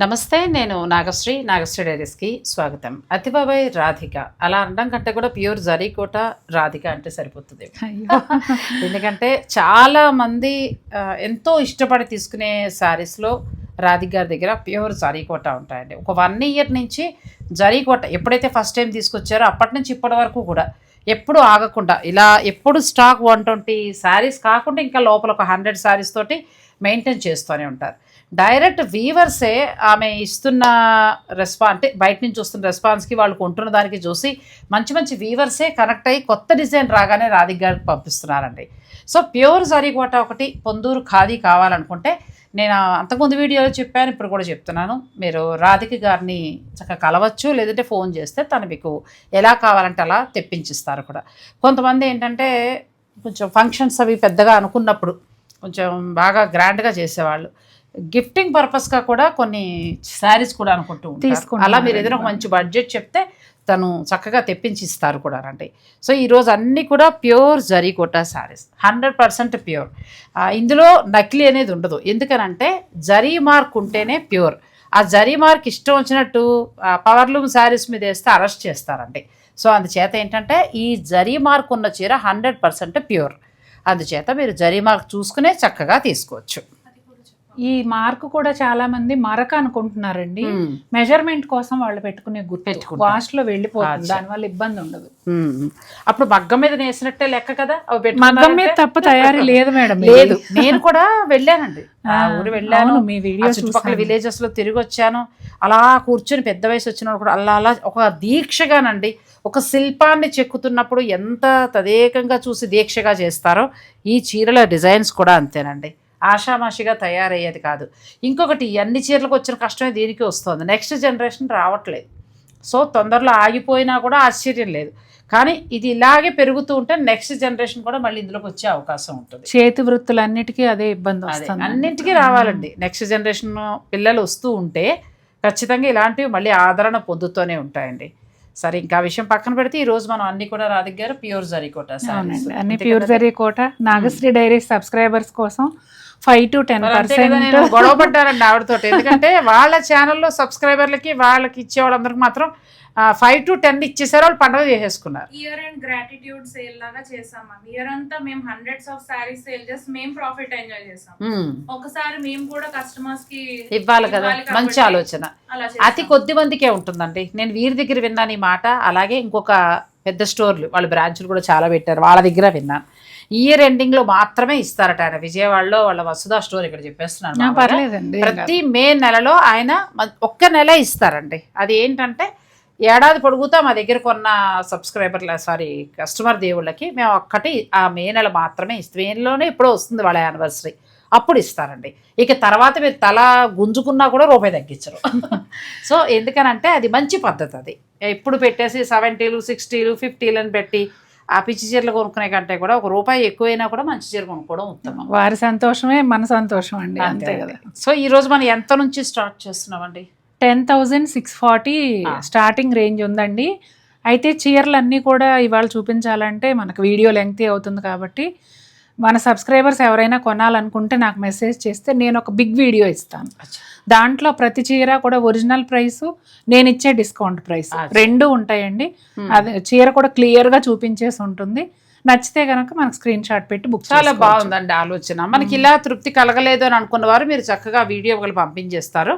నమస్తే నేను నాగశ్రీ నాగశ్రీ డైరీస్కి స్వాగతం. అతిబాబాయ్ రాధిక. అలా అనడం కంటే కూడా ప్యూర్ జరీకోట రాధిక అంటే సరిపోతుంది. ఎందుకంటే చాలా మంది ఎంతో ఇష్టపడి తీసుకునే శారీస్లో రాధిక గారి దగ్గర ప్యూర్ జరీకోట ఉంటాయండి. ఒక వన్ ఇయర్ నుంచి జరీకోట ఎప్పుడైతే ఫస్ట్ టైం తీసుకొచ్చారో అప్పటి నుంచి ఇప్పటి వరకు కూడా ఎప్పుడు ఆగకుండా ఇలా ఎప్పుడు స్టాక్ వన్ ట్వంటీ శారీస్ కాకుండా ఇంకా లోపల ఒక హండ్రెడ్ శారీస్ తోటి మెయింటైన్ చేస్తూనే ఉంటారు. డైరెక్ట్ వీవర్సే ఆమె ఇస్తున్న రెస్పాన్స్ అంటే బయట నుంచి వస్తున్న రెస్పాన్స్కి వాళ్ళు కొంటున్న దానికి చూసి మంచి మంచి వీవర్సే కనెక్ట్ అయ్యి కొత్త డిజైన్ రాగానే రాధిక్ గారికి పంపిస్తున్నారండి. సో ప్యూర్ జరీకోట ఒకటి పొందూరు ఖాదీ కావాలనుకుంటే నేను అంతకుముందు వీడియోలో చెప్పాను ఇప్పుడు కూడా చెప్తున్నాను. మీరు రాధిక గారిని చక్కగా కలవచ్చు లేదంటే ఫోన్ చేస్తే తను మీకు ఎలా కావాలంటే అలా తెప్పించిస్తారు కూడా. కొంతమంది ఏంటంటే కొంచెం ఫంక్షన్స్ అవి పెద్దగా అనుకున్నప్పుడు కొంచెం బాగా గ్రాండ్గా చేసేవాళ్ళు. గిఫ్టింగ్ పర్పస్గా కూడా కొన్ని శారీస్ కూడా అనుకుంటూ ఉంటారు. అలా మీరు ఏదైనా ఒక మంచి బడ్జెట్ చెప్తే తను చక్కగా తెప్పించి ఇస్తారు కూడా అంటే సో ఈరోజు అన్నీ కూడా pure zari Kota saris. Hundred percent pure. ఇందులో నకిలీ అనేది ఉండదు. ఎందుకనంటే జరీ మార్క్ ఉంటేనే ప్యూర్. ఆ జరీ మార్క్ ఇష్టం వచ్చినట్టు పవర్లూమ్ శారీస్ మీద వేస్తే అరెస్ట్ చేస్తారండి. సో అందుచేత ఏంటంటే ఈ జరీ మార్క్ ఉన్న చీర హండ్రెడ్ పర్సెంట్ ప్యూర్. అందుచేత మీరు జరీ మార్క్ చూసుకునే చక్కగా తీసుకోవచ్చు. ఈ మార్క్ కూడా చాలా మంది మరక అనుకుంటున్నారండి. మెజర్మెంట్ కోసం వాళ్ళు పెట్టుకునే గుర్తు. వాష్లో వెళ్ళిపోతుంది. దానివల్ల ఇబ్బంది ఉండదు. అప్పుడు మగ్గం మీద నేసినట్టే లెక్క కదా? అవి మగ్గం మీద తప్ప తయారీ లేదు మేడం లేదు. నేను కూడా వెళ్ళానండి. ఊరు వెళ్ళాను. మీ వీడియో చుట్టుపక్కల. విలేజెస్లో తిరిగి వచ్చాను. అలా కూర్చొని పెద్ద వయసు వచ్చిన కూడా అలా అలా ఒక దీక్షగానండి. ఒక శిల్పాన్ని చెక్కుతున్నప్పుడు ఎంత తదేకంగా చూసి దీక్షగా చేస్తారో ఈ చీరల డిజైన్స్ కూడా అంతేనండి. ఆషామాషిగా తయారయ్యేది కాదు. ఇంకొకటి అన్ని చీరలకు వచ్చిన కష్టమే దీనికి వస్తుంది. నెక్స్ట్ జనరేషన్ రావట్లేదు. సో తొందరలో ఆగిపోయినా కూడా ఆశ్చర్యం లేదు. కానీ ఇది ఇలాగే పెరుగుతూ ఉంటే నెక్స్ట్ జనరేషన్ కూడా మళ్ళీ ఇందులోకి వచ్చే అవకాశం ఉంటుంది. చేతి వృత్తులన్నిటికీ అదే ఇబ్బంది వస్తుంది. అన్నింటికీ రావాలండి. నెక్స్ట్ జనరేషన్ పిల్లలు వస్తూ ఉంటే ఖచ్చితంగా ఇలాంటివి మళ్ళీ ఆదరణ పొందుతూనే ఉంటాయండి. సరే ఇంకా విషయం పక్కన పెడితే ఈ రోజు మనం అన్ని కూడా రాధిక్ గారు ప్యూర్ జరీకోట అవునండి. అన్ని pure zari kota Nagasri diary subscribers కోసం ఫైవ్ టు టెన్ పర్సెంట్ గొడవ పడ్డానండి ఆవిడతో ఎందుకంటే వాళ్ళ ఛానల్లో సబ్స్క్రైబర్లకి వాళ్ళకి ఇచ్చే వాళ్ళందరికి మాత్రం ఫైవ్ టు టెన్ ఇచ్చేసారు వాళ్ళు పండుగ చేసేసుకున్నారు. ఇయర్ అండ్ గ్రాటిట్యూడ్ సేల్ లాగా చేసాం మ్యామ్ ఇయర్ అంతా మేము హండ్రెడ్స్ ఆఫ్ సారీస్ సేల్ చేసి మేము ప్రాఫిట్ ఎంజాయ్ చేసాం. ఒకసారి మేము కూడా కస్టమర్స్కి ఇవ్వాలి కదా. మంచి ఆలోచన. అతి కొద్ది మందికే ఉంటుందండి. నేను వీరి దగ్గర విన్నాను ఈ మాట. అలాగే ఇంకొక పెద్ద స్టోర్లు వాళ్ళ బ్రాంచ్లు కూడా చాలా పెట్టారు. వాళ్ళ దగ్గర విన్నాను. ఇయర్ ఎండింగ్లో మాత్రమే ఇస్తారట ఆయన. విజయవాడలో వాళ్ళ వసుదా స్టోర్ ఇక్కడ చెప్పేస్తున్నాను. పర్లేదండి ప్రతి మే నెలలో ఆయన ఒక్క నెల ఇస్తారండి. అది ఏంటంటే ఏడాది పొడుగుతా మా దగ్గర కొన్న సబ్స్క్రైబర్ల సారీ కస్టమర్ దేవుళ్ళకి మేము ఒక్కటి ఆ మే నెల మాత్రమే ఇస్తాం మేలోనే ఎప్పుడో వస్తుంది వాళ్ళ యానివర్సరీ. అప్పుడు ఇస్తారండి. ఇక తర్వాత మీరు తల గుంజుకున్నా కూడా రూపాయి తగ్గించరు. సో ఎందుకనంటే అది మంచి పద్ధతి అది ఎప్పుడు పెట్టేసి సెవెంటీలు సిక్స్టీలు ఫిఫ్టీలు అని పెట్టి ఆ పిచ్చి చీరలు కొనుక్కునే కంటే కూడా ఒక రూపాయి ఎక్కువైనా కూడా మంచి చీర కొనుక్కోవడం ఉత్తమం. వారి సంతోషమే మన సంతోషం అండి అంతే కదా. సో ఈ రోజు మనం ఎంత నుంచి స్టార్ట్ చేస్తున్నామండి? Ten thousand six forty. Starting range ఉందండి. అయితే చీరలు అన్నీ కూడా ఇవాళ చూపించాలంటే మనకు వీడియో లెంగ్తీ అవుతుంది కాబట్టి మన సబ్స్క్రైబర్స్ ఎవరైనా కొనాలనుకుంటే నాకు మెసేజ్ చేస్తే నేను ఒక బిగ్ వీడియో ఇస్తాను. దాంట్లో ప్రతి చీర కూడా ఒరిజినల్ ప్రైస్ నేను ఇచ్చే డిస్కౌంట్ ప్రైస్. రెండు ఉంటాయండి. అది చీర కూడా క్లియర్గా చూపించేసి ఉంటుంది. నచ్చితే కనుక మనకు స్క్రీన్ షాట్ పెట్టి బుక్ చాలా బాగుందండి ఆలోచన. మనకి ఇలా తృప్తి కలగలేదు అని అనుకున్న వారు మీరు చక్కగా వీడియో ఒకరు పంపించేస్తారు.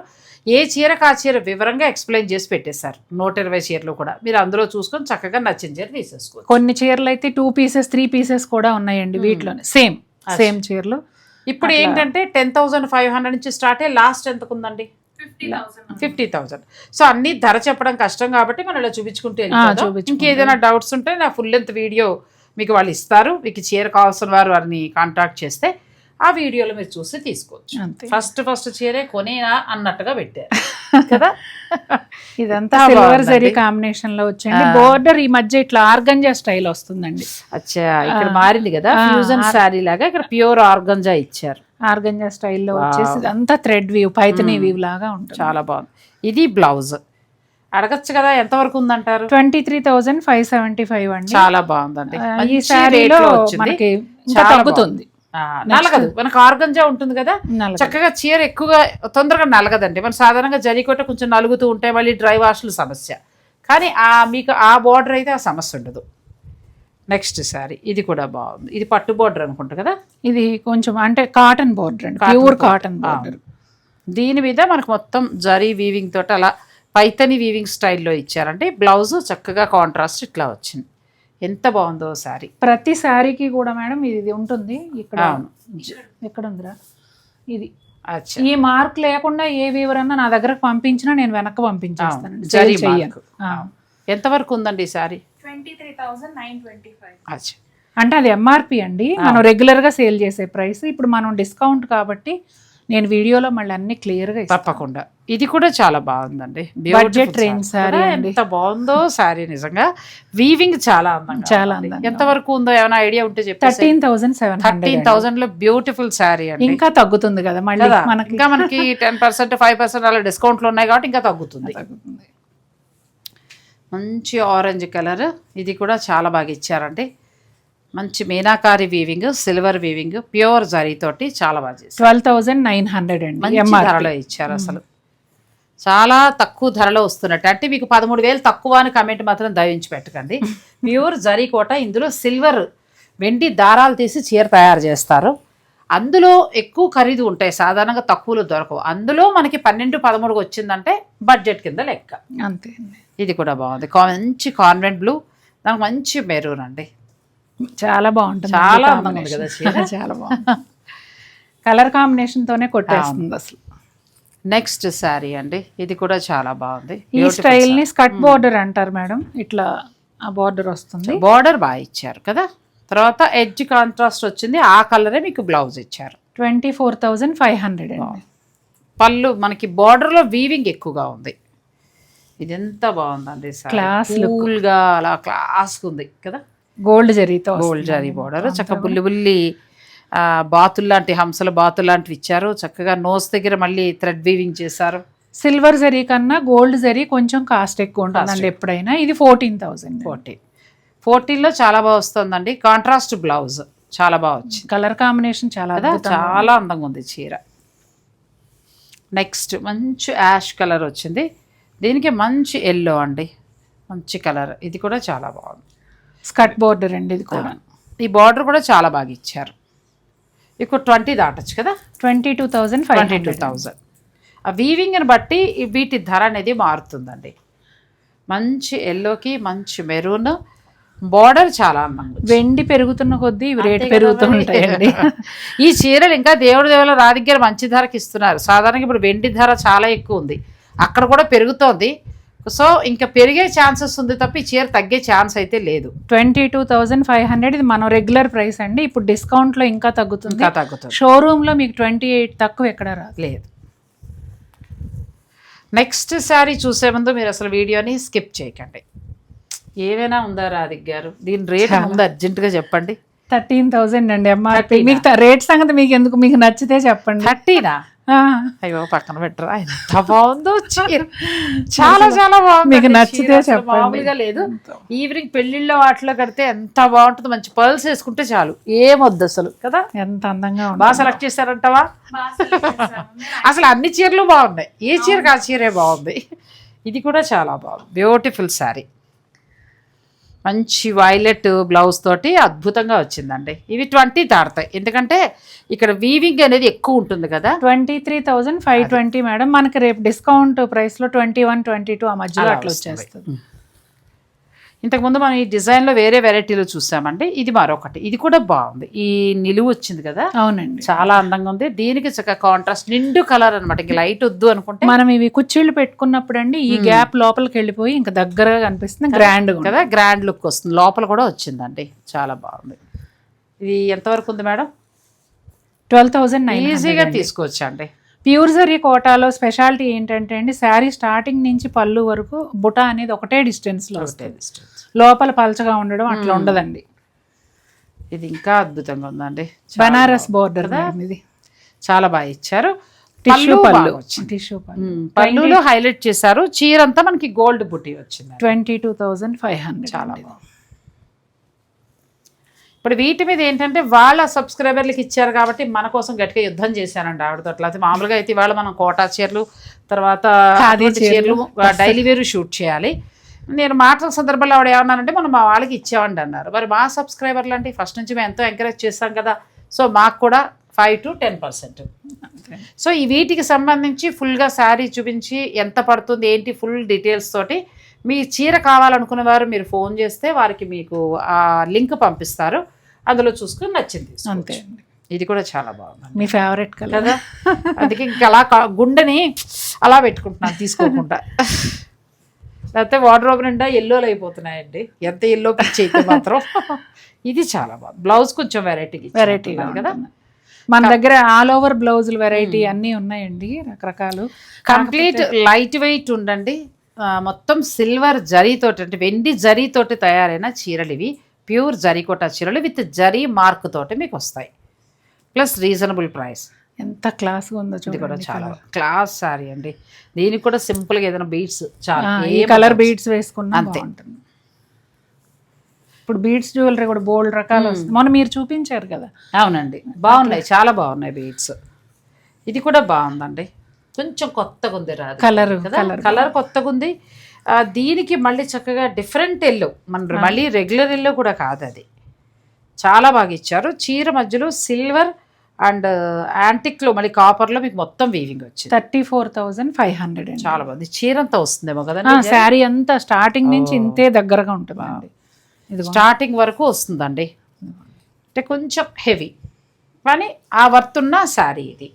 ఏ చీరకు ఆ చీర వివరంగా ఎక్స్ప్లెయిన్ చేసి పెట్టేశారు నూట ఇరవై చీరలు కూడా మీరు అందులో చూసుకొని చక్కగా నచ్చిన చీర తీసేసుకోవచ్చు కొన్ని చీరలు అయితే టూ పీసెస్ త్రీ పీసెస్ కూడా ఉన్నాయండి. వీటిలోనే సేమ్. సేమ్ చీరలు ఇప్పుడు. ఏంటంటే టెన్ థౌసండ్ ఫైవ్ హండ్రెడ్ నుంచి స్టార్ట్ అయ్యి లాస్ట్ ఎంతకు ఉందండి fifty thousand fifty thousand so అన్ని ధర చెప్పడం కష్టం కాబట్టి మనం ఇలా. చూపించుకుంటూ. ఇంకేదైనా డౌట్స్ ఉంటే నా ఫుల్ లెంత్ వీడియో మీకు వాళ్ళు ఇస్తారు మీకు చీర కావాల్సిన వారు వారిని కాంటాక్ట్ చేస్తే ఆ వీడియోలో మీరు చూసి తీసుకోవచ్చు. ఫస్ట్ ఫస్ట్ చీరే కొనేనా అన్నట్టుగా పెట్టారు. కదా? ఇదంతా ఎంత సిల్వర్. జరీ కాంబినేషన్లో వచ్చండి ఆ. బోర్డర్ ఈ మధ్య ఇట్లా ఆర్గంజా స్టైల్ వస్తుందండి. అచ్చా ఇక్కడ. మారింది కదా? ఫ్యూజన్. శారీ లాగా ఇక్కడ ప్యూర్ ఆర్గంజా ఇచ్చారు. ఆర్గంజా స్టైల్లో Wow. వచ్చేసి ఇదంతా థ్రెడ్ వ్యూ పైతనీ. వ్యూ లాగా ఉంటుంది. చాలా బాగుంది. ఇది బ్లౌజ్ అడగచ్చు కదా ఎంతవరకు ఉందంటారు? Twenty three thousand five seventy five అండి. చాలా బాగుందండి. ఈ శారీలో లో వచ్చింది. మనకి తగ్గుతుంది. నలగదు. మనకు ఆర్గంజా ఉంటుంది కదా. చక్కగా చీర ఎక్కువగా తొందరగా నలగదండి. మన సాధారణంగా జరీకోట కొంచెం నలుగుతూ ఉంటాయి మళ్ళీ డ్రై వాష్లు సమస్య. కానీ ఆ మీకు ఆ బార్డర్ అయితే ఆ సమస్య ఉండదు. నెక్స్ట్ సారీ ఇది కూడా బాగుంది. ఇది పట్టు బార్డర్ అనుకుంటా కదా? ఇది కొంచెం అంటే కాటన్ బోర్డర్ అండి. ప్యూర్. Cotton border. దీని మీద మనకు మొత్తం జరీ వీవింగ్ తోటి అలా పైతని వీవింగ్ స్టైల్లో ఇచ్చారంటే బ్లౌజ్ చక్కగా కాంట్రాస్ట్ ఇట్లా వచ్చింది. ఎంత బాగుందో సారీ ప్రతి శారీకి కూడా మేడం ఇది ఉంటుంది. ఇక్కడ. ఎక్కడ ఉందిరా ఇది. అచ్చా. ఈ మార్క్ లేకుండా ఏ వివరన్నా నా దగ్గరకు పంపించినా నేను వెనక్కి. ఆ. ఎంతవరకు ఉందండి ఈ sari twenty three thousand nine twenty five. అచ్చా. అంటే అది ఎంఆర్పి అండి. మనం రెగ్యులర్గా సేల్ చేసే ప్రైస్ ఇప్పుడు మనం డిస్కౌంట్ కాబట్టి నేను వీడియోలో మళ్ళీ అన్ని క్లియర్గా. తప్పకుండా. ఇది కూడా చాలా బాగుందండి. Saree. కదా? అండి. ఎంత బాగుందో సారీ నిజంగా. వీవింగ్ చాలా అందంగా చాలా. అందంగా ఎంత వరకు ఉందో ఏమైనా ఐడియా ఉంటే చెప్పేసి థర్టీన్ థౌసండ్ సెవెన్ థర్టీన్ థౌసండ్లో బ్యూటిఫుల్ శారీ అండి. ఇంకా తగ్గుతుంది కదా మళ్ళీ మనకి. ఇంకా మనకి టెన్ పర్సెంట్ ఫైవ్ పర్సెంట్ అలా డిస్కౌంట్లు ఉన్నాయి కాబట్టి ఇంకా తగ్గుతుంది. మంచి ఆరెంజ్ కలర్ ఇది కూడా చాలా బాగా ఇచ్చారండి. మంచి meenakari weaving silver weaving pure తోటి చాలా బాగా చేశారు. ట్వెల్వ్ థౌసండ్ నైన్ హండ్రెడ్ అండి మంచి. ధరలో ఇచ్చారు అసలు. చాలా తక్కువ ధరలో వస్తున్నట్టు. అంటే మీకు పదమూడు వేలు తక్కువ అని కమెంట్ మాత్రం దయించి పెట్టకండి. ప్యూర్ జరీ కోట ఇందులో సిల్వర్ వెండి దారాలు తీసి చీర తయారు చేస్తారు. అందులో ఎక్కువ ఖరీదు ఉంటాయి సాధారణంగా తక్కువలో దొరకవు. అందులో మనకి పన్నెండు పదమూడుకి వచ్చిందంటే బడ్జెట్ కింద లెక్క. అంతే. ఇది కూడా బాగుంది. మంచి కాన్వెంట్ బ్లూ దానికి మంచి మెరూన్ అండి. చాలా బాగుంటుంది చాలా కదా combination. చాలా బాగుంది. కలర్ కాంబినేషన్ తోనే కొట్టేస్తుంది అసలు. నెక్స్ట్ శారీ అండి. ఇది కూడా చాలా బాగుంది. ఈ స్టైల్ని స్కట్ బోర్డర్ అంటారు మేడం. ఇట్లా ఆ బోర్డర్ వస్తుంది. బార్డర్ బాగా ఇచ్చారు కదా? తర్వాత ఎడ్జ్ కాంట్రాస్ట్ వచ్చింది. ఆ కలరే మీకు బ్లౌజ్ ఇచ్చారు. Twenty four thousand five hundred పళ్ళు మనకి border లో వీవింగ్ ఎక్కువగా ఉంది. ఇది ఎంత బాగుందండి Class look. కూల్గా అలా క్లాస్ ఉంది కదా? గోల్డ్ జరీతో గోల్డ్ జరీ బార్డర్. చక్కగా బుల్లి బుల్లి బాతులు లాంటి హంసల బాతులు లాంటివి ఇచ్చారు. చక్కగా నోస్ దగ్గర మళ్ళీ థ్రెడ్ వీవింగ్ చేశారు. సిల్వర్ జరీ కన్నా గోల్డ్ జరీ కొంచెం కాస్ట్ ఎక్కువ ఉంటుందండి ఎప్పుడైనా. ఇది ఫోర్టీన్ థౌసండ్. ఫోర్టీన్ ఫోర్టీన్లో చాలా బాగా వస్తుందండి. కాంట్రాస్ట్ బ్లౌజ్ చాలా బాగా వచ్చింది. కలర్ కాంబినేషన్ చాలా చాలా అందంగా ఉంది చీర. నెక్స్ట్ మంచి యాష్ కలర్ వచ్చింది. దీనికి మంచి ఎల్లో అండి. మంచి కలర్. ఇది కూడా చాలా బాగుంది. స్కట్ బోర్డర్ అండి ఇది కూడా. ఈ బార్డర్ కూడా చాలా బాగా ఇచ్చారు. ఇప్పుడు ట్వంటీ దాటచ్చు కదా? Twenty two thousand five twenty two thousand. ఆ వీవింగ్ని బట్టి వీటి ధర అనేది మారుతుందండి. మంచి ఎల్లోకి మంచి మెరూన్ బార్డర్ చాలా అందంగా. వెండి పెరుగుతున్న కొద్దీ రేట్ అంతే పెరుగుతూ కదా మరి. ఉంటాయండి. ఈ చీరలు ఇంకా దేవుడి దేవుల రా దగ్గర మంచి ధరకి ఇస్తున్నారు. సాధారణంగా ఇప్పుడు వెండి ధర చాలా ఎక్కువ ఉంది. అక్కడ కూడా పెరుగుతోంది. సో ఇంకా పెరిగే ఛాన్సెస్ ఉంది తప్ప ఈ చీర తగ్గే ఛాన్స్ అయితే లేదు. Twenty two thousand five hundred ఇది మనం రెగ్యులర్ ప్రైస్ అండి. ఇప్పుడు డిస్కౌంట్లో ఇంకా తగ్గుతుంది. ఇంకా తగ్గుతుంది. షోరూమ్లో మీకు ట్వంటీ ఎయిట్ తక్కువ ఎక్కడ రాదు. లేదు. నెక్స్ట్ శారీ చూసే ముందు మీరు అసలు వీడియోని స్కిప్ చేయకండి. ఏమైనా ఉందా రాధిక్ గారు? దీని రేట్ ముందు అర్జెంటుగా చెప్పండి. థర్టీన్ థౌజండ్ అండి ఎంఆర్పి మీకు రేట్ సంగతి మీకు ఎందుకు? మీకు నచ్చితే చెప్పండి. థర్టీనా? అయ్యో పక్కన పెట్టరా ఎంత బాగుందో చీర చాలా చాలా బాగుంది. మీకు నచ్చితే. మామూలుగా లేదు. ఈవినింగ్ పెళ్ళిళ్ళలో వాటిలో కడితే ఎంత బాగుంటుంది మంచి పర్ల్స్ వేసుకుంటే చాలు. ఏమొద్దు అసలు కదా? ఎంత అందంగా బాగా సెలెక్ట్ చేశారంటావా. అసలు అన్ని చీరలు బాగున్నాయి. ఏ చీరకు ఆ చీరే బాగుంది. ఇది కూడా చాలా బాగుంది. బ్యూటిఫుల్ శారీ మంచి వైలెట్ బ్లౌజ్ తోటి అద్భుతంగా వచ్చిందండి. ఇవి ట్వంటీ దాడతాయి ఎందుకంటే ఇక్కడ వీవింగ్ అనేది ఎక్కువ ఉంటుంది కదా. Twenty three thousand five twenty madam. మనకి రేపు డిస్కౌంట్ ప్రైస్లో ట్వంటీ వన్ ట్వంటీ టూ ఆ మధ్యలో అట్లా. వచ్చేస్తుంది. ఇంతకుముందు మనం ఈ డిజైన్లో వేరే వెరైటీలో చూసామండి. ఇది మరొకటి. ఇది కూడా బాగుంది. ఈ నిలువు వచ్చింది కదా? అవునండి. చాలా అందంగా ఉంది. దీనికి చక్కగా కాంట్రాస్ట్ నిండు కలర్ అనమాట ఇంక లైట్ వద్దు అనుకుంటే మనం ఇవి కుర్చీలు పెట్టుకున్నప్పుడు అండి ఈ గ్యాప్ లోపలికి వెళ్ళిపోయి ఇంకా దగ్గరగా కనిపిస్తుంది. గ్రాండ్ కదా? గ్రాండ్ లుక్ వస్తుంది. లోపల కూడా వచ్చిందండి. చాలా బాగుంది. ఇది ఎంతవరకు ఉంది మేడం? ట్వెల్వ్ నైన్ ఈజీగా తీసుకోవచ్చు అండి. ప్యూర్ జరీ కోటాలో స్పెషాలిటీ ఏంటంటే అండి శారీ స్టార్టింగ్ నుంచి పళ్ళు వరకు బుటా అనేది ఒకటే డిస్టెన్స్లో వస్తుంది. లోపల పలచగా ఉండడం అట్లా ఉండదండి. ఇది ఇంకా అద్భుతంగా ఉందండి. బనారస్. బోర్డర్? ఇది. చాలా బాగా ఇచ్చారు. టిష్యూ పళ్ళు. టిష్యూ పళ్ళు. పళ్ళులో హైలైట్ చేశారు. చీర అంతా మనకి గోల్డ్ బుట్టి వచ్చింది twenty two thousand five hundred చాలా బాగుంది. ఇప్పుడు వీటి మీద ఏంటంటే వాళ్ళ సబ్స్క్రైబర్లకు ఇచ్చారు కాబట్టి మన కోసం గట్టిగా యుద్ధం చేశానండి ఆవిడతో అట్లా. అయితే మామూలుగా అయితే ఇవాళ మనం కోటా చీరలు తర్వాత చీరలు. డైలీ వేరు షూట్ చేయాలి. నేను మాటల సందర్భంలో ఆవిడ ఏమన్నానంటే మనం మా వాళ్ళకి ఇచ్చామండి అన్నారు. మరి మా సబ్స్క్రైబర్లు అంటే ఫస్ట్ నుంచి మేము ఎంతో ఎంకరేజ్ చేస్తాం కదా సో మాకు కూడా five to ten percent. So ఈ వీటికి సంబంధించి ఫుల్గా శారీ చూపించి ఎంత పడుతుంది ఏంటి ఫుల్ డీటెయిల్స్ తోటి మీ చీర కావాలనుకునే వారు మీరు ఫోన్ చేస్తే వారికి మీకు ఆ లింక్ పంపిస్తారు. అందులో చూసుకుని నచ్చింది అంతే. ఇది కూడా చాలా బాగుంది మీ ఫేవరెట్ కలర్ కదా? అందుకే ఇంకా అలా గుండెని అలా పెట్టుకుంటున్నాను తీసుకోకుండా. లేకపోతే వార్డ్రోబ్ నిండా ఎల్లోలు అయిపోతున్నాయండి. ఎంత ఎల్లో పిచ్చి అయితే మాత్రం ఇది చాలా బాగుంది బ్లౌజ్ కొంచెం వెరైటీ వెరైటీ కదా? మన దగ్గర ఆల్ ఓవర్ బ్లౌజులు వెరైటీ అన్నీ ఉన్నాయండి రకరకాలు. కంప్లీట్ లైట్ వెయిట్ ఉండండి మొత్తం సిల్వర్ జరీతోటి అంటే వెండి జరీతోటి తయారైన చీరలు ఇవి. ప్యూర్ జరీకోట చీరలు విత్ జరీ మార్క్ తోటి మీకు వస్తాయి. Plus reasonable price. ఎంత క్లాస్గా ఉందో ఇది కూడా చూడండి చాలా క్లాస్ సారీ అండి. దీనికి కూడా సింపుల్గా ఏదైనా బీట్స్ చాలా ఏం కలర్. బీడ్స్ వేసుకున్నా అంతే. ఇప్పుడు బీడ్స్ జ్యువెలరీ కూడా బోల్డ్ రకాలు వస్తుంది. మొన్న మీరు చూపించారు కదా. అవునండి. బాగున్నాయి చాలా బాగున్నాయి బీట్స్. ఇది కూడా బాగుందండి. కొంచెం కొత్తగా ఉంది రాదు. కలర్ కలర్ కొత్తగా ఉంది దీనికి మళ్ళీ చక్కగా డిఫరెంట్ ఎల్లో. మన మళ్ళీ రెగ్యులర్ ఎల్లో కూడా కాదు అది. చాలా బాగా ఇచ్చారు. చీర మధ్యలో సిల్వర్ అండ్ యాంటిక్లో మళ్ళీ కాపర్లో మీకు మొత్తం వీవింగ్ వచ్చింది. Thirty four thousand five hundred చాలా బాగుంది. చీర అంతా వస్తుందేమో కదండి శారీ అంతా స్టార్టింగ్ నుంచి ఇంతే దగ్గరగా ఇదిగో. స్టార్టింగ్ వరకు వస్తుందండి. అంటే కొంచెం హెవీ కానీ ఆ వర్తున్న శారీ ఇది.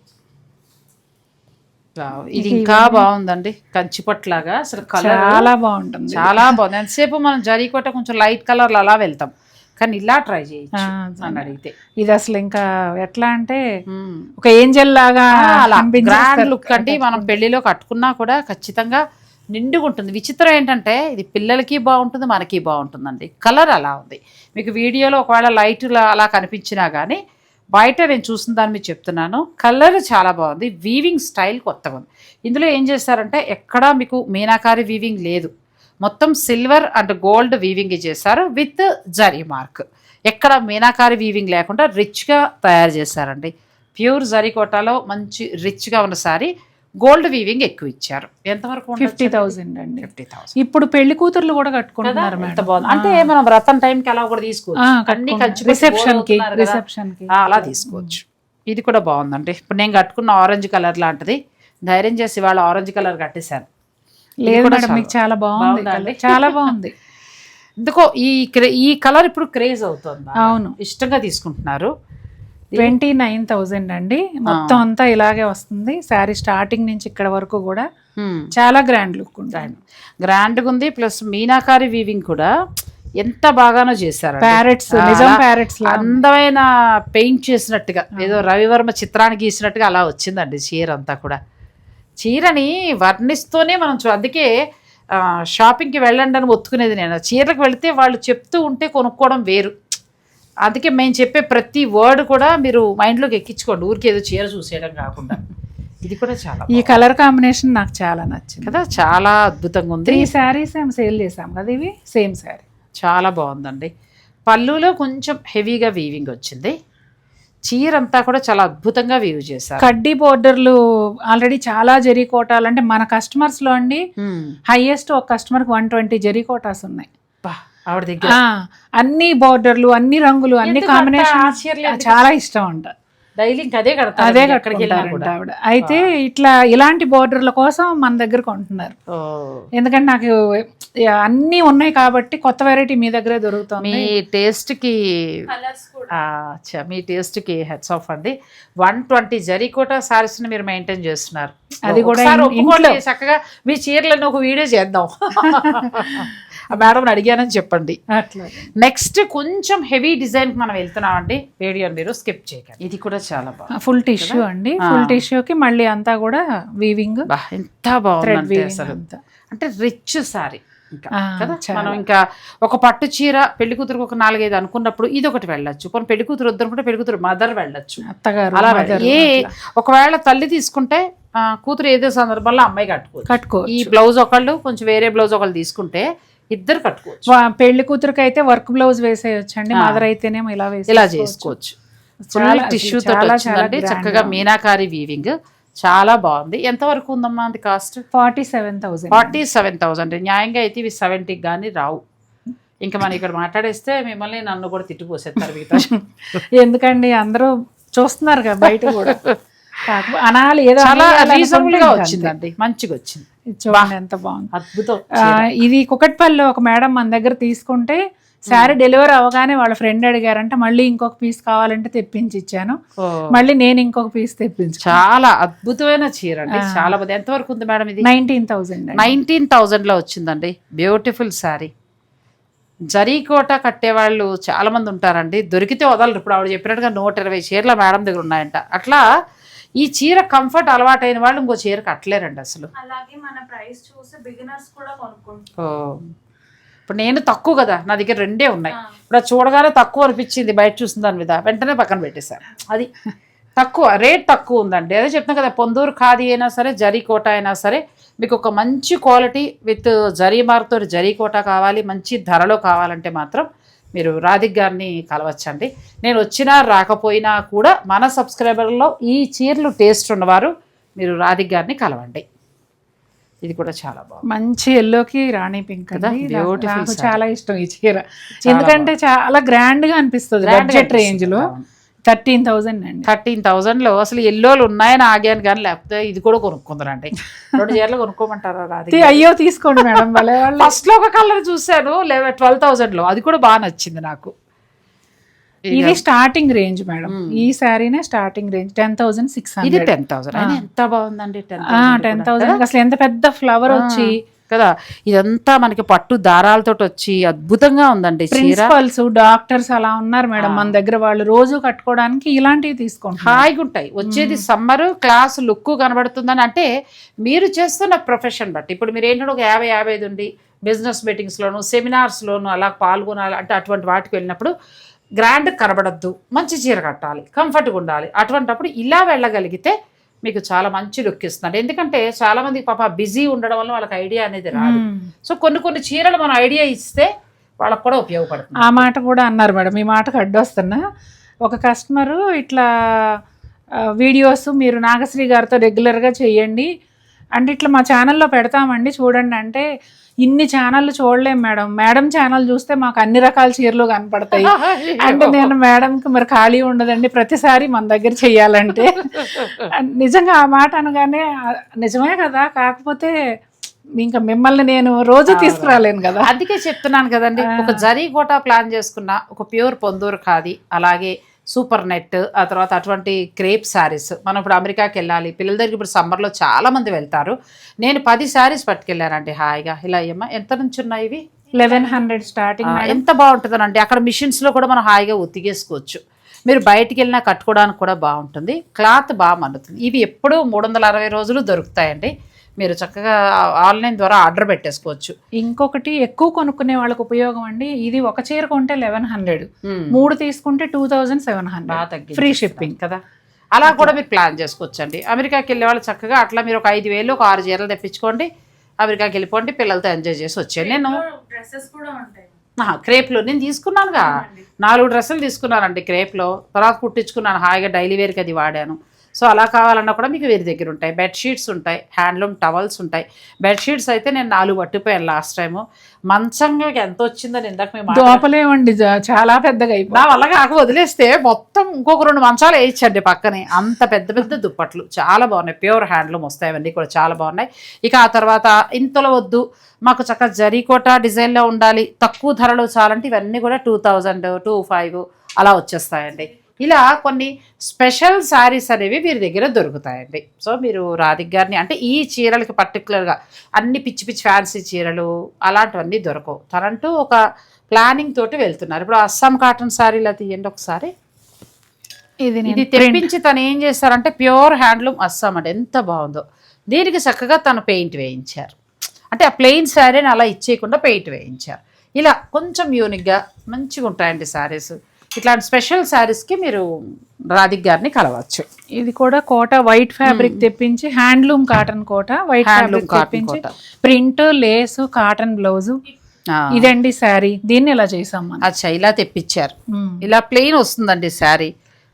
ఇది ఇంకా బాగుందండి. కంచిపట్లాగా అసలు కలర్ చాలా బాగుంటుంది. చాలా బాగుంది. ఎంతసేపు మనం జరీకోట కొంచెం లైట్ కలర్లు అలా వెళ్తాం. కానీ ఇలా ట్రై చేయొచ్చు అని అడిగితే. ఇది అసలు ఇంకా ఎట్లా అంటే. ఒక ఏంజల్ లాగా. గ్రాండ్ లుక్ అండి. మనం పెళ్ళిలో కట్టుకున్నా కూడా ఖచ్చితంగా నిండుగా ఉంటుంది. విచిత్రం ఏంటంటే ఇది పిల్లలకి బాగుంటుంది మనకి బాగుంటుందండి. కలర్ అలా ఉంది. మీకు వీడియోలో ఒకవేళ లైట్ అలా కనిపించినా కానీ బయట నేను చూసిన దాని మీద చెప్తున్నాను. కలర్ చాలా బాగుంది. వీవింగ్ స్టైల్ కొత్తగా ఉంది. ఇందులో ఏం చేశారంటే ఎక్కడా మీకు మీనాకారి వీవింగ్ లేదు. మొత్తం సిల్వర్ అండ్ గోల్డ్ వీవింగ్ చేశారు. విత్ జరీ మార్క్ ఎక్కడ మీనాకారి వీవింగ్ లేకుండా రిచ్గా తయారు చేశారండి. ప్యూర్ జరీ కోటాలో మంచి రిచ్గా ఉన్న సారీ గోల్డ్ వీవింగ్ ఎక్కువ ఇచ్చారు. ఎంతవరకు ఫిఫ్టీ థౌజండ్ అండి. Fifty thousand. ఇప్పుడు పెళ్ళి కూతుర్లు కూడా కట్టుకుంటున్నారు ఎంత మేడం. బాగుంది. అంటే మనం వ్రతం టైంకి అలా కూడా తీసుకోవచ్చు. రిసెప్షన్కి రిసెప్షన్కి. అలా తీసుకోవచ్చు. ఇది కూడా బాగుందండి. ఇప్పుడు నేను కట్టుకున్న ఆరెంజ్ కలర్ లాంటిది. ధైర్యం చేసి వాళ్ళ ఆరెంజ్ కలర్ కట్టేశాను. లేదు మేడం చాలా మీకు చాలా బాగుంది? చాలా బాగుంది. ఎందుకో ఈ ఈ కలర్ ఇప్పుడు క్రేజ్ అవుతుంది? అవును. ఇష్టంగా తీసుకుంటున్నారు. ట్వంటీ నైన్ థౌజండ్ అండి. మొత్తం అంతా ఇలాగే వస్తుంది. శారీ స్టార్టింగ్ నుంచి ఇక్కడ వరకు కూడా చాలా గ్రాండ్ లుక్ ఉంటుంది గ్రాండ్గా ఉంది. ప్లస్ మీనాకారి వీవింగ్ కూడా ఎంత బాగానో చేశారు ప్యారెట్స్ నిజం ప్యారెట్స్ అందమైన పెయింట్ చేసినట్టుగా ఏదో రవివర్మ చిత్రాన్ని గీసినట్టుగా అలా వచ్చిందండి చీర అంతా కూడా. చీరని వర్ణిస్తూనే మనం చూ అందుకే షాపింగ్కి వెళ్ళండి అని ఒత్తుకునేది నేను. చీరలకు వెళితే వాళ్ళు చెప్తూ ఉంటే కొనుక్కోవడం వేరు. అందుకే మేము చెప్పే ప్రతి వర్డ్ కూడా మీరు మైండ్లోకి ఎక్కించుకోండి. ఊరికి ఏదో చీర చూసేయడం కాకుండా. ఇది కూడా చాలా ఈ కలర్ కాంబినేషన్ నాకు చాలా నచ్చింది. కదా చాలా అద్భుతంగా ఉంది. త్రీ శారీస్ ఏం సేల్ చేసాం కదా ఇవి? Same saree. చాలా బాగుందండి. పళ్ళులో కొంచెం హెవీగా వీవింగ్ వచ్చింది. చీర అంతా కూడా చాలా అద్భుతంగా వీవ్ చేశారు. కడ్డీ బోర్డర్లు ఆల్రెడీ చాలా జరీ కోటాలు. అంటే మన కస్టమర్స్లో అండి హైయెస్ట్ ఒక కస్టమర్కి వన్ ట్వంటీ జరీ కోటాస్ ఉన్నాయి. ఆవిడ దగ్గర. ఆ, అన్ని బోర్డర్లు అన్ని రంగులు అన్ని కాంబినేషన్? చాలా ఇష్టం అంట. డైలీ ఇంకా అదే కడతారు అదే కట్టుకుంటారంట ఆవిడ. అయితే ఇట్లా ఇలాంటి బోర్డర్ల కోసం మన దగ్గర కొంటున్నారు. ఓ, ఎందుకంటే నాకు అన్నీ ఉన్నాయి కాబట్టి కొత్త వెరైటీ మీ దగ్గరే దొరుకుతుంది. మీ టేస్ట్కి కలర్స్ కూడా. ఆ, చ్చ, మీ టేస్ట్కి హెడ్స్ ఆఫ్ అండి. వన్ ట్వంటీ జరీకోట సారీస్ని మీరు మెయింటైన్ చేస్తున్నారు. అది కూడా. చక్కగా మీ చీరలను ఒక వీడియో చేద్దాం. ఆ మేడం అడిగానని చెప్పండి. అట్లా. నెక్స్ట్ కొంచెం హెవీ డిజైన్ మనం వెళ్తున్నామండి. వీడియో మీరు స్కిప్ చేయకండి. ఇది కూడా చాలా బాగుంది. ఫుల్ టిష్యూ అండి. ఫుల్ టిష్యూకి మళ్ళీ అంతా కూడా వీవింగ్ ఎంత వీవింగ్ అసలు. అంటే రిచ్ సారీ కదా. మనం ఇంకా ఒక పట్టు చీర పెళ్ళి కూతురుకు ఒక నాలుగైదు అనుకున్నప్పుడు ఇది ఒకటి వెళ్ళొచ్చు. కొన్ని పెళ్ళి కూతురు వద్దనుకుంటే పెళ్ళి కూతురు మదర్ వెళ్ళొచ్చు. అత్తగారు అలా ఏ. ఒకవేళ తల్లి తీసుకుంటే కూతురు ఏదో సందర్భంలో అమ్మాయి కట్టుకోవచ్చు. కట్టుకోవచ్చు. ఈ బ్లౌజ్ ఒకళ్ళు కొంచెం వేరే బ్లౌజ్ ఒకళ్ళు తీసుకుంటే ఇద్దరు కట్టుకోవచ్చు. పెళ్ళి కూతురికి అయితే వర్క్ బ్లౌజ్ వేసేయొచ్చండి ఆ. మదర్ అయితేనేమో ఇలా వేసి ఇలా చేసుకోవచ్చు. ఫుల్ టిష్యూ తోటి చక్కగా. మీనాకారి వీవింగ్ చాలా బాగుంది. ఎంత వరకు ఉందమ్మా అది cost forty seven thousand forty seven thousand న్యాయంగా అయితే ఇవి సెవెంటీకి కానీ రావు. ఇంకా మనం ఇక్కడ మాట్లాడేస్తే మిమ్మల్ని నన్ను కూడా తిట్టుపోసేస్తారు మిగతా ఎందుకండి? అందరూ చూస్తున్నారు కదా బయట కూడా. అనాలి ఏదో చాలా అనేయాలనుకుంటే రీజనబుల్గా ఇంకా అంతే. వచ్చిందండి. మంచిగా వచ్చింది. చూడండి ఎంత బాగుంది. అద్భుతం. ఇది కుకట్పల్లిలో ఒక మేడం మన దగ్గర తీసుకుంటే శారీ డెలివరీ అవగానే వాళ్ళ ఫ్రెండ్ అడిగారంటే మళ్ళీ ఇంకొక పీస్ కావాలంటే తెప్పించి ఇచ్చాను. మళ్ళీ నేను ఇంకొక పీస్ తెప్పించు చాలా అద్భుతమైన చీర అండి. చాలా బాగుంది. ఎంత వరకు ఉంది మేడం ఇది? నైన్టీన్ థౌసండ్ నైన్టీన్ థౌజండ్లో వచ్చిందండి. బ్యూటిఫుల్ శారీ. జరీకోట కట్టేవాళ్ళు చాలా మంది ఉంటారండి. దొరికితే వదలరు. ఇప్పుడు ఆవిడ చెప్పినట్టుగా నూట ఇరవై చీరల మేడం దగ్గర ఉన్నాయంట. అట్లా ఈ చీర కంఫర్ట్ అలవాటైన వాళ్ళు ఇంకో చీర కట్టలేరండి అసలు. అలాగే మన ప్రైస్ చూసి బిగినర్స్ కూడా కొనుక్కుంటారు. ఇప్పుడు నేను తక్కువ కదా నా దగ్గర రెండే ఉన్నాయి. ఇప్పుడు చూడగానే తక్కువ అనిపించింది బయట చూసిన దాని మీద. వెంటనే పక్కన పెట్టేశాను అది తక్కువ రేట్ తక్కువ ఉందండి. అదే చెప్తున్నా కదా పొందూరు ఖాదీ అయినా సరే జరీ కోట అయినా సరే మీకు ఒక మంచి క్వాలిటీ విత్ జరీ మార్తో జరీ కోట కావాలి మంచి ధరలో కావాలంటే మాత్రం మీరు రాధిక్ గారిని కలవచ్చండి. నేను వచ్చినా రాకపోయినా కూడా మన సబ్స్క్రైబర్లో ఈ చీరలు టేస్ట్ ఉన్నవారు మీరు రాధిక్ గారిని కలవండి. ఇది కూడా చాలా బాగుంది. మంచి ఎల్లోకి రాణి పింక్ కదా? నాకు-. చాలా ఇష్టం ఈ చీర. ఎందుకంటే చాలా గ్రాండ్గా అనిపిస్తుంది. బడ్జెట్ రేంజ్లో థర్టీన్ థౌసండ్ అండి. థర్టీన్ థౌజండ్లో అసలు ఎల్లోలు ఉన్నాయని ఆగాను కానీ లేకపోతే ఇది కూడా కొనుక్కుందరండి. రెండు చీరలు కొనుక్కోమంటారా అయ్యో తీసుకోండి మేడం భలే వాళ్ళు. ఫస్ట్లో ఒక కలర్ చూశాను లెవెన్ ట్వెల్వ్ థౌసండ్లో అది కూడా బాగా నచ్చింది నాకు. ఇది స్టార్టింగ్ రేంజ్ మేడం. మ్మ్. ఈ శారీనే starting range ten thousand six ఇది హండ్రెడ్ టెన్ థౌసండ్ ఎంత బాగుందండి టెన్ థౌసండ్ అసలు ఎంత పెద్ద ఫ్లవర్ వచ్చి కదా? ఇదంతా మనకి పట్టు దారాలతో వచ్చి అద్భుతంగా ఉందండి ప్రిన్సిపల్స్ డాక్టర్స్ అలా ఉన్నారు మేడం మన దగ్గర వాళ్ళు రోజు కట్టుకోవడానికి ఇలాంటివి తీసుకుంటారు హాయిగా ఉంటాయి. వచ్చేది సమ్మర్ క్లాస్ లుక్ కనబడుతుందని అంటే మీరు చేస్తున్న ప్రొఫెషన్ బట్టి. ఇప్పుడు మీరు ఏంటంటే ఒక యాభై యాభై ఐదు ఉండి బిజినెస్ మీటింగ్స్లోను సెమినార్స్లోను అలా పాల్గొనాలి అంటే అటువంటి వాటికి వెళ్ళినప్పుడు గ్రాండ్ కనబడద్దు. మంచి చీర కట్టాలి. కంఫర్ట్గా ఉండాలి. అటువంటప్పుడు ఇలా వెళ్ళగలిగితే మీకు చాలా మంచి లుక్ ఇస్తుంది ఎందుకంటే చాలా మంది పాప బిజీ ఉండడం వల్ల వాళ్ళకి ఐడియా అనేది రాదు. సో కొన్ని కొన్ని చీరలు మనం ఐడియా ఇస్తే వాళ్ళకి కూడా ఉపయోగపడుతుంది. ఆ మాట కూడా అన్నారు మేడం. ఈ మాటకు అడ్డొస్తున్నా. ఒక కస్టమరు ఇట్లా వీడియోస్ మీరు నాగశ్రీ గారితో రెగ్యులర్గా చేయండి అంటే ఇట్లా మా ఛానల్లో పెడతామండి చూడండి. అంటే ఇన్ని ఛానళ్ళు చూడలేం మేడం. మేడం ఛానల్ చూస్తే మాకు అన్ని రకాల చీరలు కనపడతాయి. అంటే నేను మేడంకి మరి ఖాళీ ఉండదండి. ప్రతిసారి మన దగ్గర చెయ్యాలంటే నిజంగా ఆ మాట అనగానే నిజమే కదా? కాకపోతే ఇంకా మిమ్మల్ని నేను రోజు తీసుకురాలేను కదా. అందుకే చెప్తున్నాను కదండి. ఒక జరీ కోటా ప్లాన్ చేసుకున్న ఒక ప్యూర్ పొందూరు ఖాదీ అలాగే సూపర్ నెట్ ఆ తర్వాత అటువంటి క్రేప్ శారీస్. మనం ఇప్పుడు అమెరికాకి వెళ్ళాలి పిల్లల దగ్గర ఇప్పుడు సమ్మర్లో చాలా మంది వెళ్తారు. నేను పది శారీస్ పట్టుకెళ్ళానండి హాయిగా. ఇలా అయ్యమ్మా ఎంత నుంచి ఉన్నాయి ఇవి? లెవెన్ హండ్రెడ్ స్టార్టింగ్ ఎంత బాగుంటుందనండి అక్కడ మిషన్స్లో కూడా మనం హాయిగా ఉతికేసుకోవచ్చు. మీరు బయటికి వెళ్ళినా కట్టుకోవడానికి కూడా బాగుంటుంది. క్లాత్ బాగా మన్నుతుంది ఇవి ఎప్పుడూ మూడు వందల అరవై రోజులు దొరుకుతాయండి. మీరు చక్కగా ఆన్లైన్ ద్వారా ఆర్డర్ పెట్టేసుకోవచ్చు. ఇంకొకటి ఎక్కువ కొనుక్కునే వాళ్ళకి ఉపయోగం అండి. ఇది ఒక చీర కొంటే లెవెన్ హండ్రెడ్. మూడు తీసుకుంటే two thousand seven hundred. Free shipping కదా. అలా కూడా మీరు ప్లాన్ చేసుకోవచ్చండి. అమెరికాకి వెళ్ళే వాళ్ళు చక్కగా అట్లా మీరు ఒక ఐదు వేలు ఒక ఆరు చీరలు తెప్పించుకోండి. అమెరికాకి వెళ్ళిపోండి పిల్లలతో ఎంజాయ్ చేసి వచ్చాను నేను డ్రెస్సెస్ కూడా ఉంటాయి. ఆహా, క్రేప్లో నేను తీసుకున్నానుగా. నాలుగు డ్రెస్సులు తీసుకున్నానండి క్రేప్లో. తర్వాత కుట్టించుకున్నాను. హాయిగా డైలీ వేర్కి అది వాడాను. సో అలా కావాలన్నా కూడా మీకు వీరి దగ్గర ఉంటాయి. బెడ్షీట్స్ ఉంటాయి హ్యాండ్లూమ్ టవల్స్ ఉంటాయి. బెడ్షీట్స్ అయితే నేను నాలుగు పట్టిపోయాను లాస్ట్ టైము మంచంగా ఎంత వచ్చిందని ఇందాక మేము. దోపలేమండి చాలా పెద్దగా అయిపోయి నా వల్ల కాక వదిలేస్తే మొత్తం ఇంకొక రెండు మంచాలు వేయించండి పక్కనే. అంత పెద్ద పెద్ద దుప్పట్లు. చాలా బాగున్నాయి. ప్యూర్ హ్యాండ్లూమ్ వస్తాయి. అవన్నీ కూడా చాలా బాగున్నాయి. ఇక ఆ తర్వాత ఇంతలో వద్దు. మాకు చక్కగా జరీకోట డిజైన్లో ఉండాలి. తక్కువ ధరలో చాలంటే ఇవన్నీ కూడా టూ థౌజండ్ టూ ఫైవ్ అలా వచ్చేస్తాయండి. ఇలా కొన్ని స్పెషల్ శారీస్ అనేవి వీరి దగ్గర దొరుకుతాయండి. సో మీరు రాధిక్ గారిని అంటే ఈ చీరలకి పర్టికులర్గా అన్ని పిచ్చి పిచ్చి ఫ్యాన్సీ చీరలు అలాంటివన్నీ దొరకవు. తనంటూ ఒక ప్లానింగ్ తోటి వెళ్తున్నారు. ఇప్పుడు అస్సాం కాటన్ శారీలా తీయండి ఒకసారి. ఇది ఇది తెప్పించి తను ఏం చేస్తారంటే ప్యూర్ హ్యాండ్లూమ్ అస్సాం అంటే ఎంత బాగుందో. దీనికి చక్కగా తను పెయింట్ వేయించారు. అంటే ఆ ప్లెయిన్ శారీని అలా ఇచ్చేయకుండా పెయింట్ వేయించారు. ఇలా కొంచెం యూనిక్గా మంచిగా ఉంటాయండి శారీస్ ఇట్లాంటి స్పెషల్ శారీస్కి మీరు రాధిక్ గారిని కలవచ్చు. ఇది కూడా కోట వైట్ ఫ్యాబ్రిక్ తెప్పించి handloom cotton Kota white handloom తెప్పించి Kota. Print lace cotton blouse. ఇదండి శారీ. దీన్ని ఇలా చేసాం అచ్చా ఇలా తెప్పించారు. ఇలా ప్లెయిన్ వస్తుందండి శారీ.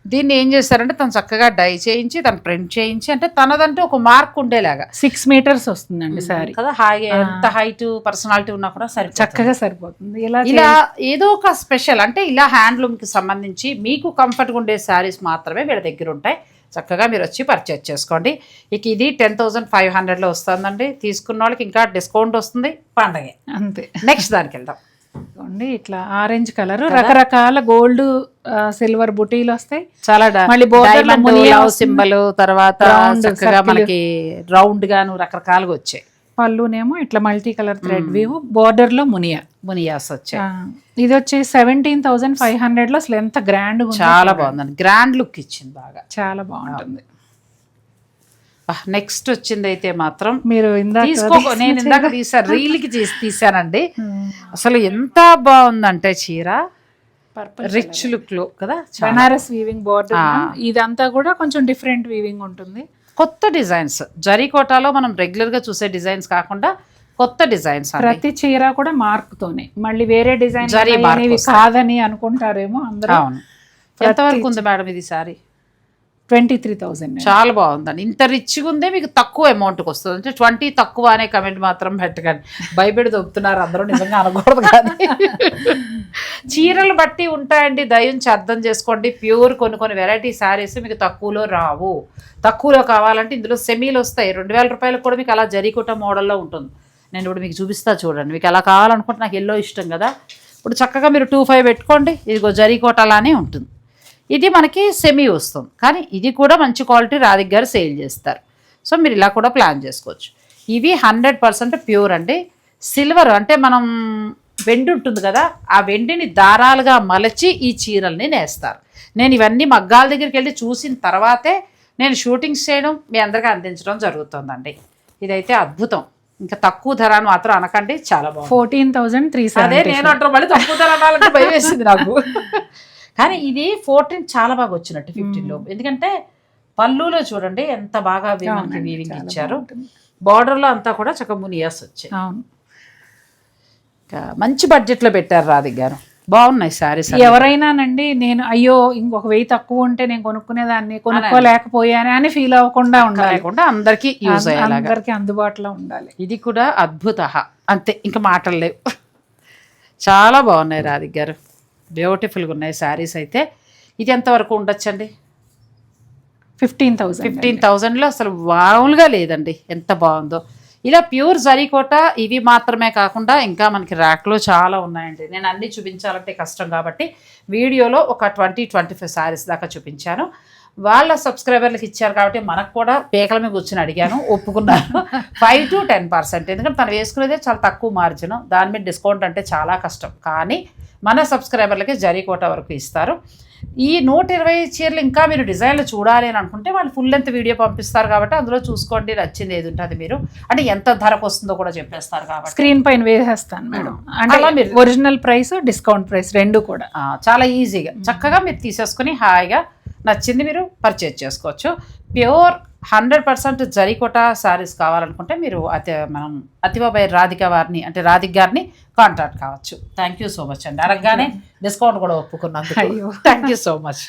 దీన్ని ఏం చేశారంటే తను చక్కగా డై చేయించి తను ప్రింట్ చేయించి అంటే తనదంటూ ఒక మార్క్ ఉండేలాగా. సిక్స్ మీటర్స్ వస్తుందండి శారీ కదా హాయి ఎంత హైట్ పర్సనాలిటీ ఉన్నా కూడా సరే చక్కగా సరిపోతుంది. ఇలా ఇలా ఏదో ఒక స్పెషల్ అంటే ఇలా హ్యాండ్లూమ్కి సంబంధించి మీకు కంఫర్ట్గా ఉండే శారీస్ మాత్రమే వీళ్ళ దగ్గర ఉంటాయి. చక్కగా మీరు వచ్చి పర్చేజ్ చేసుకోండి. ఇక ఇది టెన్ థౌసండ్ ఫైవ్ హండ్రెడ్లో వస్తుందండి. తీసుకున్న వాళ్ళకి ఇంకా డిస్కౌంట్ వస్తుంది. పండగే. అంతే. నెక్స్ట్ దానికి వెళ్దాం ఇదిగోండి ఇట్లా ఆరెంజ్ కలర్ రకరకాల గోల్డ్ సిల్వర్ బుటీలు వస్తాయి. చాలా డ- మళ్ళీ border లో diamond, మునియా love వస్తుంది. symbol తర్వాత. మనకి రౌండ్ గాను రకరకాలుగా వచ్చాయి. పళ్ళునేమో ఇట్లా మల్టీ కలర్ థ్రెడ్ వ్యూ బోర్డర్లో మునియా మునియాస్ వచ్చాయి. ఇది వచ్చి సెవెంటీన్ థౌసండ్ ఫైవ్ హండ్రెడ్లో అసలు ఎంత గ్రాండ్ చాలా బాగుందండి. గ్రాండ్ లుక్ ఇచ్చింది బాగా. చాలా బాగుంటుంది. నెక్స్ట్ వచ్చింది అయితే మాత్రం మీరు ఇందాక తీసుకో నేను ఇందాక తీసాను రీల్కి తీసి తీసానండి. అసలు ఎంత బాగుందంటే చీర. రిచ్ లుక్లో కదా బనారస్ వీవింగ్ బోర్డర్. ఇదంతా కూడా కొంచెం డిఫరెంట్ వీవింగ్ ఉంటుంది. కొత్త డిజైన్స్. జరీకోటాలో మనం రెగ్యులర్గా చూసే డిజైన్స్ కాకుండా కొత్త డిజైన్స్ ప్రతి చీర కూడా మార్క్ తోనే మళ్ళీ వేరే డిజైన్. కాదని అనుకుంటారేమో అందరూ. అవును. ఎంతవరకు ఉంది మేడం ఇది సారీ? ట్వంటీ త్రీ థౌసండ్ చాలా బాగుందండి. ఇంత రిచ్గా ఉందే మీకు తక్కువ అమౌంట్కి వస్తుంది. అంటే ట్వంటీ తక్కువ అనే కమెంట్ మాత్రం పెట్టకండి. భయపెడి దొబ్బుతున్నారు. అందరూ నిజంగా అనకూడదు కానీ. చీరలు బట్టి ఉంటాయండి. దయించి అర్థం చేసుకోండి. ప్యూర్ కొన్ని కొన్ని వెరైటీ శారీస్ మీకు తక్కువలో రావు. తక్కువలో కావాలంటే ఇందులో సెమీలు వస్తాయి. రెండు వేల రూపాయలకు కూడా మీకు అలా జరీకుట మోడల్లో ఉంటుంది. నేను ఇప్పుడు మీకు చూపిస్తా చూడండి. మీకు అలా కావాలనుకుంటే నాకు ఎల్లో ఇష్టం కదా. ఇప్పుడు చక్కగా మీరు టూ ఫైవ్ పెట్టుకోండి. ఇదిగో జరీకోట అలానే ఉంటుంది. ఇది మనకి సెమీ వస్తుంది. కానీ ఇది కూడా మంచి క్వాలిటీ రాధిక్ గారు సేల్ చేస్తారు. సో మీరు ఇలా కూడా ప్లాన్ చేసుకోవచ్చు. ఇవి హండ్రెడ్ పర్సెంట్ ప్యూర్ అండి. సిల్వర్ అంటే మనం వెండి ఉంటుంది కదా ఆ వెండిని దారాలుగా మలచి ఈ చీరల్ని నేస్తారు. నేను ఇవన్నీ మగ్గాల దగ్గరికి వెళ్ళి చూసిన తర్వాతే నేను షూటింగ్స్ చేయడం మీ అందరికీ అందించడం జరుగుతుందండి. ఇదైతే అద్భుతం. ఇంకా తక్కువ ధర అని మాత్రం అనకండి చాలా బాగుంది. ఫోర్టీన్ థౌసండ్ త్రీ అదే నేను అంటారు మళ్ళీ తక్కువ ధర అనాలంటే భయం వేసింది నాకు. కానీ ఇది ఫోర్టీన్ చాలా బాగా వచ్చినట్టు ఫిఫ్టీన్లో ఎందుకంటే పళ్ళులో చూడండి ఎంత బాగా మనకి వీవింగ్ ఇచ్చారు. బార్డర్లో అంతా కూడా చక్క మునియాస్ వచ్చాయి. అవును. ఇంకా మంచి బడ్జెట్లో పెట్టారు రాధిక్ గారు. బాగున్నాయి శారీస్ ఎవరైనానండి నేను అయ్యో ఇంకొక వెయ్యి తక్కువ ఉంటే నేను కొనుక్కునేదాన్ని కొనుక్కోలేకపోయానే అని ఫీల్ అవ్వకుండా ఉండాలి. లేకుండా అందరికీ యూజ్ అందరికి అందుబాటులో ఉండాలి. ఇది కూడా అద్భుత అంతే ఇంకా మాటలు లేవు. చాలా బాగున్నాయి రాధిక్ గారు. బ్యూటిఫుల్గా ఉన్నాయి శారీస్ అయితే. ఇది ఎంతవరకు ఉండొచ్చండి? ఫిఫ్టీన్ థౌసండ్ ఫిఫ్టీన్ థౌజండ్లో అసలు మామూలుగా లేదండి. ఎంత బాగుందో. ఇలా ప్యూర్ జరీకోట ఇవి మాత్రమే కాకుండా ఇంకా మనకి ర్యాక్లో చాలా ఉన్నాయండి. నేను అన్నీ చూపించాలంటే కష్టం కాబట్టి వీడియోలో ఒక ట్వంటీ ట్వంటీ ఫైవ్ శారీస్ దాకా చూపించాను. వాళ్ళ సబ్స్క్రైబర్లకు ఇచ్చారు కాబట్టి మనకు కూడా పేకల మీద కూర్చొని అడిగాను ఒప్పుకున్నాను ఫైవ్ టు టెన్ పర్సెంట్ ఎందుకంటే తను వేసుకునేదే చాలా తక్కువ మార్జిన్ దాని మీద డిస్కౌంట్ అంటే చాలా కష్టం. కానీ మన సబ్స్క్రైబర్లకి జరీకోట వరకు ఇస్తారు. ఈ నూట ఇరవై చీరలు ఇంకా మీరు డిజైన్లు చూడాలి అని అనుకుంటే వాళ్ళు ఫుల్ లెంత్ వీడియో పంపిస్తారు కాబట్టి అందులో చూసుకోండి నచ్చింది ఏది ఉంటుంది మీరు. అంటే ఎంత ధరకు వస్తుందో కూడా చెప్పేస్తారు కాబట్టి. స్క్రీన్ పైన వేసేస్తాను మేడం. అంటే అలా మీరు- ఒరిజినల్ ప్రైస్ డిస్కౌంట్ ప్రైస్ రెండు కూడా. చాలా ఈజీగా చక్కగా మీరు తీసేసుకుని హాయిగా నచ్చింది మీరు పర్చేజ్ చేసుకోవచ్చు. Pure hundred percent zari kota saris కావాలనుకుంటే మీరు అతి మనం అతిబాబాయ్ రాధిక వారిని అంటే రాధిక్ గారిని కాంటాక్ట్ కావచ్చు. థ్యాంక్ యూ సో మచ్ అండి. అరగ్గానే డిస్కౌంట్ కూడా ఒప్పుకున్నందుకు. అయ్యో. Thank you so much